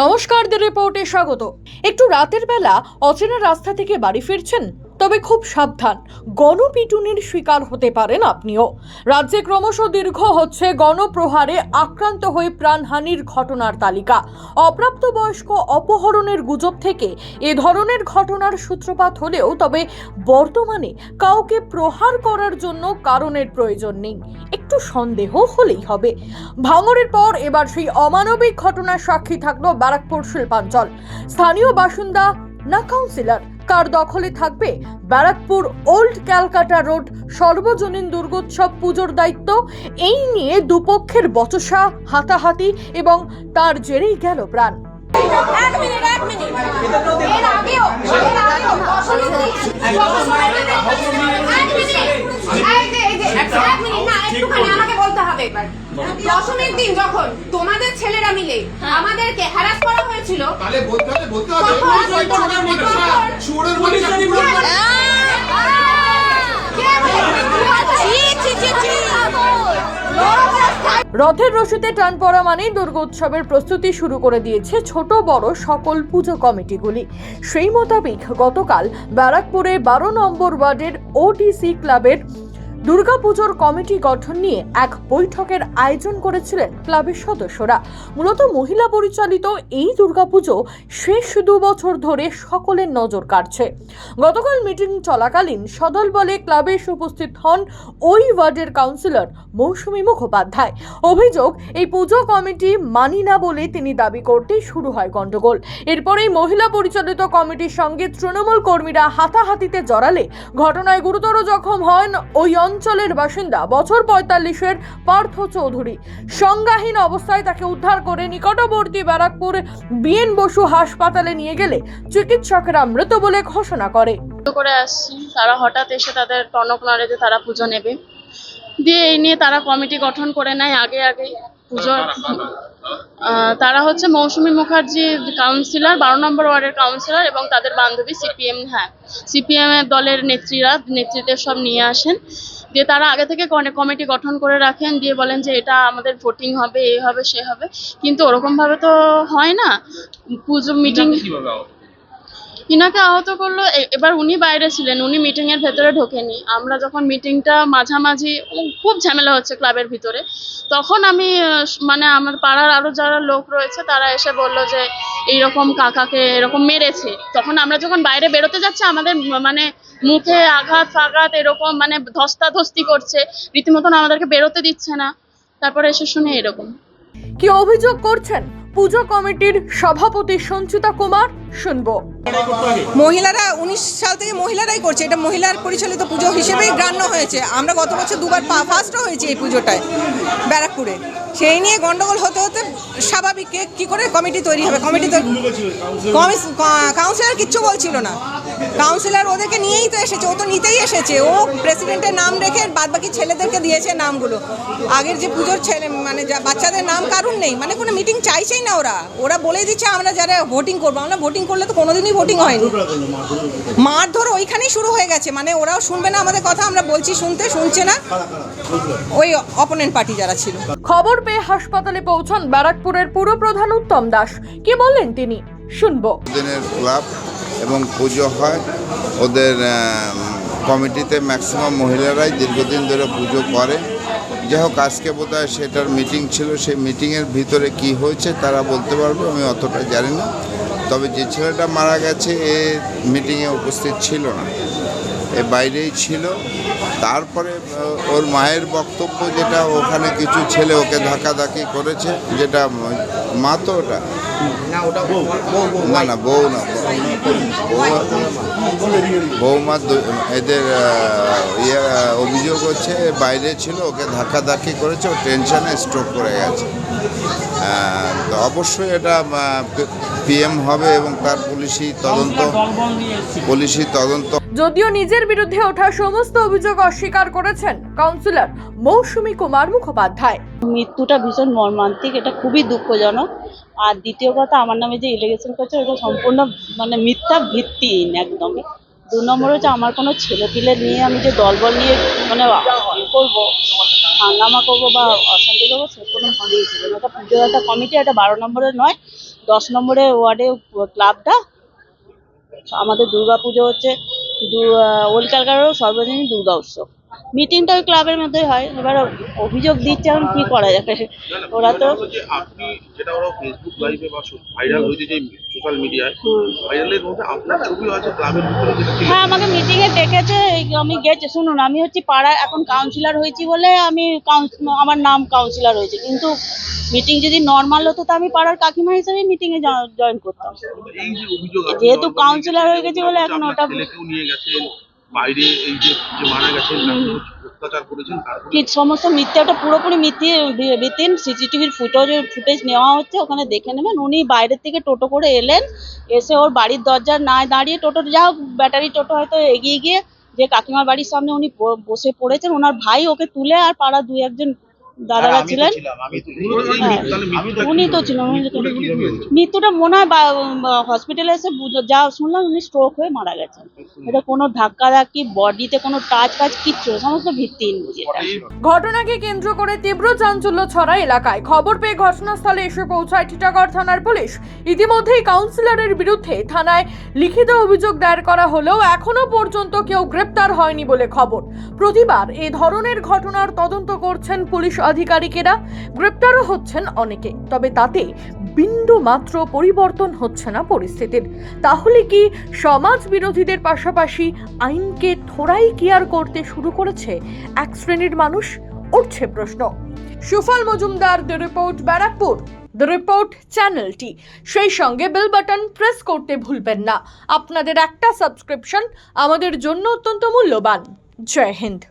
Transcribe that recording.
নমস্কার দ্য রিপোর্টে স্বাগত। একটু রাতের বেলা অচেনা রাস্তা থেকে বাড়ি ফিরছেন তবে খুব সাবধান। গণপিটুনির শিকার হতে পারেন আপনিও। রাজ্যে ক্রমশ দীর্ঘ হচ্ছে গণপ্রহারে আক্রান্ত হয়ে প্রাণহানির ঘটনার তালিকা। অপ্রাপ্তবয়স্ক অপহরণের গুজব থেকে এ ধরনের ঘটনার সূত্রপাত হলেও তবে বর্তমানে কাউকে প্রহার করার জন্য কারণের প্রয়োজন নেই। একটু সন্দেহ হলেই হবে। ভাঙরের পর এবার সেই অমানবিক ঘটনার সাক্ষী থাকল ব্যারাকপুর শিল্পাঞ্চল। স্থানীয় বাসিন্দা না কাউন্সিলর কার দখলে থাকবে ব্যারাকপুর ওল্ড ক্যালকাটা রোড, সর্বজনীন দুর্গোৎসব পুজোর দায়িত্ব, এই নিয়ে দুপক্ষের বচসা, হাতাহাতি এবং তার জেরেই গেল প্রাণ। দশমীর দিন যখন, তোমাদের ছেলেরা মিলে আমাদেরকে হ্যারাস করা হয়েছিল তাহলে বলতে হবে বলতে হবে তখন- তখন- বাচ্চা কুকুরের কে বলেছে? ছি, ছি, ছি, ছি। রথের রশিতে টান পড়া মানেই দুর্গোৎসবের প্রস্তুতি শুরু করে দিয়েছে ছোট বড় সকল পুজো কমিটিগুলি সেই মোতাবেক গতকাল ব্যারাকপুরে বারো নম্বর ওয়ার্ডের ওটিসি ক্লাবের দুর্গাপুজোর কমিটি গঠন নিয়ে এক বৈঠকের আয়োজন করেছিলেন ক্লাবের সদস্যরা। মূলত মহিলা পরিচালিত এই দুর্গাপুজো শেষ দু বছর ধরে সকলের নজর কাড়ছে। গতকাল মিটিং চলাকালীন সদল বলে ক্লাবে উপস্থিত হন ওই ওয়ার্ডের কাউন্সিলর মৌসুমী মুখোপাধ্যায়। অভিযোগ, এই পুজো কমিটি মানি না বলে তিনি দাবি করতেই শুরু হয় গন্ডগোল এরপরেই মহিলা পরিচালিত কমিটির সঙ্গে তৃণমূল কর্মীরা হাতাহাতিতে জড়ালে। ঘটনায় গুরুতর জখম হন ওই অঞ্চলের বাসিন্দা বছর পঁয়তাল্লিশের পার্থ চৌধুরী। সংজ্ঞাহীন অবস্থায় তাকে উদ্ধার করে নিকটবর্তী ব্যারাকপুর বিএন বসু হাসপাতালে নিয়ে গেলে চিকিৎসকেরা মৃত বলে ঘোষণা করে। করে আসছি। তারা হঠাৎ এসে তাদের টনক নাড়ে যে তারা পুজো নেবে। দিয়ে এই নিয়ে তারা কমিটি গঠন করে নেয় আগে আগে পুজোর তারা হচ্ছে মৌসুমী মুখার্জি কাউন্সিলর, বারো নম্বর ওয়ার্ডের কাউন্সিলর এবং তাদের বান্ধবী সিপিএম হ্যাঁ সিপিএম এর দলের নেত্রীরা নেতৃত্বের সব নিয়ে আসেন। দিয়ে তারা আগে থেকে অনেক কমিটি গঠন করে রাখেন দিয়ে বলেন যে এটা আমাদের ভোটিং হবে এ হবে সে হবে। কিন্তু ওরকম ভাবে তো হয় না। পুজো মিটিং ইনাকে আহত করল এবার উনি বাইরে ছিলেন উনি মিটিং এর ভেতরে ঢোকেনি। আমরা যখন মিটিংটা মাঝামাঝি খুব ঝামেলা হচ্ছে ক্লাবের ভিতরে। তখন আমি মানে আমার পাড়ার আরও যারা লোক রয়েছে তারা এসে বলল যে এইরকম কাকাকে এরকম মেরেছে। তখন আমরা যখন বাইরে বেরোতে যাচ্ছি, আমাদের মানে মুখে আঘাত, ফাঘাত এরকম মানে ধস্তাধস্তি করছে। রীতিমতন আমাদেরকে বেরোতে দিচ্ছে না। তারপরে এসে শুনে এরকম। কি অভিযোগ করছেন? পুজো কমিটির সভাপতি সঞ্চিতা কুমার? শুনব। মহিলারা উনিশ সাল থেকে মহিলারাই করছে। এটা মহিলার পরিচালিত পুজো হিসেবেই গ্রাণ্য হয়েছে। আমরা গত বছর দুবার ফার্স্টও হয়েছি এই পুজোটায় ব্যারাকপুরে। সেই নিয়ে গন্ডগোল হতে হতে স্বাভাবিক কে করে কমিটি তৈরি হবে? কমিটি কাউন্সিলর কিচ্ছু বলছিল না। কাউন্সিলর ওদেরকে নিয়েই তো এসেছে। ও তো নিতেই এসেছে। ও প্রেসিডেন্টের নাম রেখে বাদ বাকি ছেলেদেরকে দিয়েছে নামগুলো। আগের যে পুজোর ছেলে মানে যা বাচ্চাদের নাম কারুর নেই? মানে কোনো মিটিং চাইছেই না ওরা। ওরা বলে দিচ্ছে আমরা যারা ভোটিং করব আমরা ভোটিং করলে তো কোনোদিনই ভোটিং হয়নি। মারধর ওইখানেই শুরু হয়ে গেছে মানে ওরাও শুনবে না আমাদের কথা আমরা বলছি শুনতে শুনছে না। ওই অপোনেন্ট পার্টি যারা ছিল। খবর পেয়ে হাসপাতালে পৌঁছান ব্যারাকপুরের পুরপ্রধান উত্তম দাস। কি বললেন তিনি? শুনব। দিনের ক্লাব এবং পুজো হয়। ওদের কমিটিতে ম্যাক্সিমাম মহিলারাই দীর্ঘদিন ধরে পুজো করে। যাই হোক আজকে বোধ হয় সেটার মিটিং ছিল। সেই মিটিংয়ের ভিতরে কি হয়েছে তারা বলতে পারবে আমি অতটা জানি না। তবে যে ছেলেটা মারা গেছে এ মিটিংয়ে উপস্থিত ছিল না। এ বাইরেই ছিল। তারপরে ওর মায়ের বক্তব্য যেটা ওখানে কিছু ছেলে ওকে ধাক্কাধাক্কি করেছে যেটা মা তো ওটা? না না বউ না বউ- বৌমা এদের ইয়ে অভিযোগ হচ্ছে বাইরে ছিল ওকে ধাক্কাধাক্কি করেছে ও টেনশনে স্ট্রোক করে গেছে। অবশ্যই এটা পিএম হবে এবং তার পুলিশি তদন্ত পুলিশি তদন্ত। যদিও নিজের বিরুদ্ধে ওঠা সমস্ত অভিযোগ অস্বীকার করেছেন কাউন্সিলর মৌসুমী কুমার মুখোপাধ্যায়। মৃত্যুটা ভীষণ মর্মান্তিক এটা খুবই দুঃখজনক। আর দ্বিতীয় কথা আমার নামে যে ইলিগেশন করছে ওটা সম্পূর্ণ মানে মিথ্যা ভিত্তিহীন একদমই দু নম্বর হচ্ছে আমার কোনো ছেলেপিলে নিয়ে আমি যে দলবল নিয়ে মানে করব হাঙ্গামা করব বা অশান্তি করব সে কোনো ভাবেই ছিল না এটা পুজোর একটা কমিটি, একটা বারো নম্বরের নয়, দশ নম্বরে ওয়ার্ডে ক্লাবটা, আমাদের দুর্গা পুজো হচ্ছে ক্যালকাটারও সর্বজনীন দুর্গা উৎসব। মিটিংটা ওই ক্লাবের মধ্যেই হয়। এবার অভিযোগ দিচ্ছে এখন কি করা যাবে ওরা তো আপনি যেটা ওরা ফেসবুক লাইভে বা ভাইরাল হয়েছে যে সোশ্যাল মিডিয়ায় ভাইরালের মধ্যে আপনার ছবিও আছে ক্লাবের ভিতরে হ্যাঁ আমাকে মিটিং এ ডেকেছে আমি গেছি শুনুন আমি হচ্ছে পাড়ায় এখন কাউন্সিলর হয়েছি বলে আমি আমার নাম কাউন্সিলর হয়েছে। কিন্তু মিটিং যদি নর্মাল হতো তো আমি পাড়ার কাকিমা হিসেবে মিটিং এ জয়েন করতাম। যেহেতু কাউন্সিলর হয়ে গেছি বলে এখন ওটা- নিয়ে গেছেন বাইরে এই যে যে মারা গেছেন অত্যাচার করেছেন সমস্ত মিথ্যে ওটা পুরোপুরি মিথ্যে বিতিন সিসিটিভির ফুটেজ ফুটেজ নেওয়া হচ্ছে, ওখানে দেখে নেবেন। উনি বাইরের থেকে টোটো করে এলেন, এসে ওর বাড়ির দরজার না দাঁড়িয়ে টোটো, যা হোক ব্যাটারি টোটো হয়তো এগিয়ে গিয়ে যে কাকিমার বাড়ির সামনে উনি বসে পড়েছেন, ওনার ভাই ওকে তুলে আর পাড়া দুই একজন দাদারা ছিলেন? হ্যাঁ। মৃত্যুটা উনি তো ছিলেন, মৃত্যুটা মনে হয় হসপিটালে এসে যা শুনলাম উনি স্ট্রোক হয়ে মারা গেছেন। এটা কোনো ধাক্কা ধাক্কি বডিতে কোনো টাচ ফাচ কিচ্ছু সমস্ত ভিত্তিহীন ঘটনাকে কেন্দ্র করে তীব্র চাঞ্চল্য ছড়া এলাকায়। খবর পেয়ে ঘটনাস্থলে এসে পৌঁছায় টিটাগড় থানার পুলিশ। ইতিমধ্যেই কাউন্সিলরের বিরুদ্ধে থানায় লিখিত অভিযোগ দায়ের করা হলেও এখনও পর্যন্ত কেউ গ্রেপ্তার হয়নি বলে খবর। প্রতিবার এ ধরনের ঘটনার তদন্ত করছেন পুলিশ আধিকারিকেরা গ্রেপ্তারও হচ্ছেন অনেকে, তবে তাতে বিন্দু মাত্র পরিবর্তন হচ্ছে না পরিস্থিতির। তাহলে কি সমাজ বিরোধীদের পাশাপাশি আইনকে থোড়াই কেয়ার করতে শুরু করেছে এক শ্রেণির মানুষ? উঠছে প্রশ্ন। Sufal Majumdar, the report, Barrackpore. The report, চ্যানেলটি। সেই সঙ্গে বেল বাটন প্রেস করতে ভুলবেন না। আপনাদের একটা সাবস্ক্রিপশন আমাদের জন্য অত্যন্ত মূল্যবান। জয় হিন্দ।